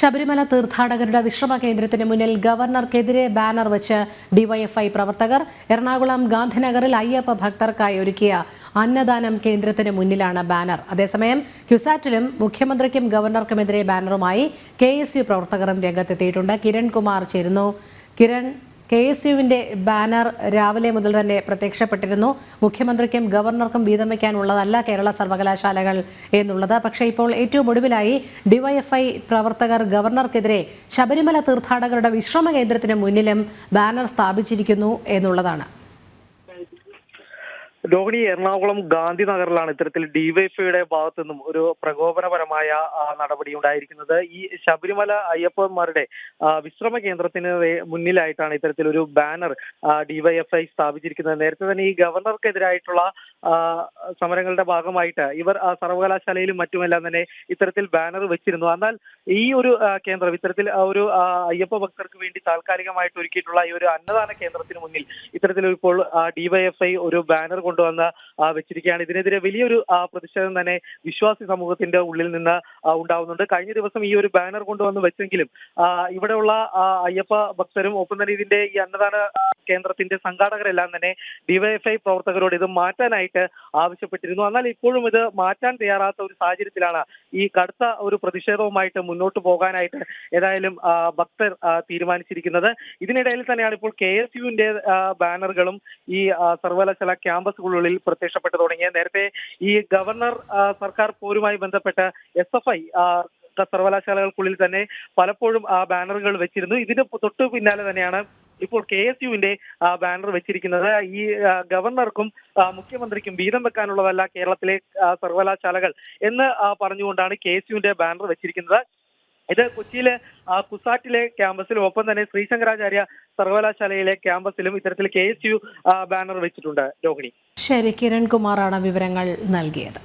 ശബരിമല തീർത്ഥാടകരുടെ വിശ്രമ കേന്ദ്രത്തിന് മുന്നിൽ ഗവർണർക്കെതിരെ ബാനർ വെച്ച് ഡിവൈഎഫ്ഐ പ്രവർത്തകർ എറണാകുളം ഗാന്ധിനഗറിൽ അയ്യപ്പ ഭക്തർക്കായി ഒരുക്കിയ അന്നദാനം കേന്ദ്രത്തിന് മുന്നിലാണ് ബാനർ. അതേസമയം ക്യുസാറ്റിലും മുഖ്യമന്ത്രിക്കും ഗവർണർക്കുമെതിരെ ബാനറുമായി കെ പ്രവർത്തകരും രംഗത്തെത്തിയിട്ടുണ്ട്. കിരൺ കുമാർ ചേരുന്നു. കിരൺ കെ എസ് യുവിന്റെ ബാനർ രാവിലെ മുതൽ തന്നെ പ്രത്യക്ഷപ്പെട്ടിരുന്നു. മുഖ്യമന്ത്രിക്കും ഗവർണർക്കും വീതം വയ്ക്കാനുള്ളതല്ല കേരള സർവകലാശാലകൾ എന്നുള്ളത്. പക്ഷേ ഇപ്പോൾ ഏറ്റവും ഒടുവിലായി ഡിവൈഎഫ്ഐ പ്രവർത്തകർ ഗവർണർക്കെതിരെ ശബരിമല തീർത്ഥാടകരുടെ വിശ്രമ കേന്ദ്രത്തിന് മുന്നിലും ബാനർ സ്ഥാപിച്ചിരിക്കുന്നു എന്നുള്ളതാണ്. രോഹിണി എറണാകുളം ഗാന്ധിനഗറിലാണ് ഇത്തരത്തിൽ ഡിവൈഎഫ്ഐയുടെ ഭാഗത്തു നിന്നും ഒരു പ്രകോപനപരമായ നടപടി ഉണ്ടായിരിക്കുന്നത്. ഈ ശബരിമല അയ്യപ്പന്മാരുടെ വിശ്രമ കേന്ദ്രത്തിന് മുന്നിലായിട്ടാണ് ഇത്തരത്തിൽ ഒരു ബാനർ ഡിവൈഎഫ്ഐ സ്ഥാപിച്ചിരിക്കുന്നത്. നേരത്തെ തന്നെ ഈ ഗവർണർക്കെതിരായിട്ടുള്ള സമരങ്ങളുടെ ഭാഗമായിട്ട് ഇവർ സർവകലാശാലയിലും മറ്റുമെല്ലാം തന്നെ ഇത്തരത്തിൽ ബാനർ വെച്ചിരുന്നു. എന്നാൽ ഈ ഒരു കേന്ദ്രം ഇത്തരത്തിൽ ഒരു അയ്യപ്പ ഭക്തർക്ക് വേണ്ടി താൽക്കാലികമായിട്ട് ഒരുക്കിയിട്ടുള്ള ഈ ഒരു അന്നദാന കേന്ദ്രത്തിന് മുന്നിൽ ഇത്തരത്തിൽ ഇപ്പോൾ ഡിവൈഎഫ്ഐ ഒരു ബാനർ കൊണ്ടുവന്ന് വെച്ചിരിക്കുകയാണ്. ഇതിനെതിരെ വലിയൊരു പ്രതിഷേധം തന്നെ വിശ്വാസി സമൂഹത്തിന്റെ ഉള്ളിൽ നിന്ന് ഉണ്ടാവുന്നുണ്ട്. കഴിഞ്ഞ ദിവസം ഈ ഒരു ബാനർ കൊണ്ടുവന്ന് വെച്ചെങ്കിലും ഇവിടെയുള്ള അയ്യപ്പ ഭക്തരും ഒപ്പം തന്നെ ഇതിന്റെ ഈ അന്നദാന കേന്ദ്രത്തിന്റെ സംഘാടകരെല്ലാം തന്നെ ഡിവൈഎഫ്ഐ പ്രവർത്തകരോട് ഇത് മാറ്റാനായിട്ട് ആവശ്യപ്പെട്ടിരുന്നു. എന്നാൽ ഇപ്പോഴും ഇത് മാറ്റാൻ തയ്യാറാത്ത ഒരു സാഹചര്യത്തിലാണ് ഈ കടുത്ത ഒരു പ്രതിഷേധവുമായിട്ട് മുന്നോട്ട് പോകാനായിട്ട് ഏതായാലും ഭക്തർ തീരുമാനിച്ചിരിക്കുന്നത്. ഇതിനിടയിൽ തന്നെയാണ് ഇപ്പോൾ കെ എസ് യുവിന്റെ ബാനറുകളും ഈ സർവകലാശാല സർവകലാശാല ക്യാമ്പസുകളിൽ പ്രത്യക്ഷപ്പെട്ടു തുടങ്ങിയത് നേരത്തെ ഈ ഗവർണർ സർക്കാർ പോരുമായി ബന്ധപ്പെട്ട എസ് എഫ് ഐ സർവകലാശാലകൾക്കുള്ളിൽ തന്നെ പലപ്പോഴും ആ ബാനറുകൾ വെച്ചിരുന്നു. ഇതിന് തൊട്ടു പിന്നാലെ തന്നെയാണ് ഇപ്പോൾ കെ എസ് യുവിന്റെ ബാനർ വെച്ചിരിക്കുന്നത്. ഈ ഗവർണർക്കും മുഖ്യമന്ത്രിക്കും വീതം വെക്കാനുള്ളതല്ല കേരളത്തിലെ സർവകലാശാലകൾ എന്ന് പറഞ്ഞുകൊണ്ടാണ് കെ എസ് യുവിന്റെ ബാനർ വെച്ചിരിക്കുന്നത്. ഇത് കൊച്ചിയിലെ കുസാറ്റിലെ ക്യാമ്പസിലും ഒപ്പം തന്നെ ശ്രീശങ്കരാചാര്യ സർവകലാശാലയിലെ ക്യാമ്പസിലും ഇത്തരത്തിൽ കെ എസ് യു ബാനർ വെച്ചിട്ടുണ്ട് രോഹിണി. ശരി കിരൺ കുമാറാണ് വിവരങ്ങൾ നൽകിയത്.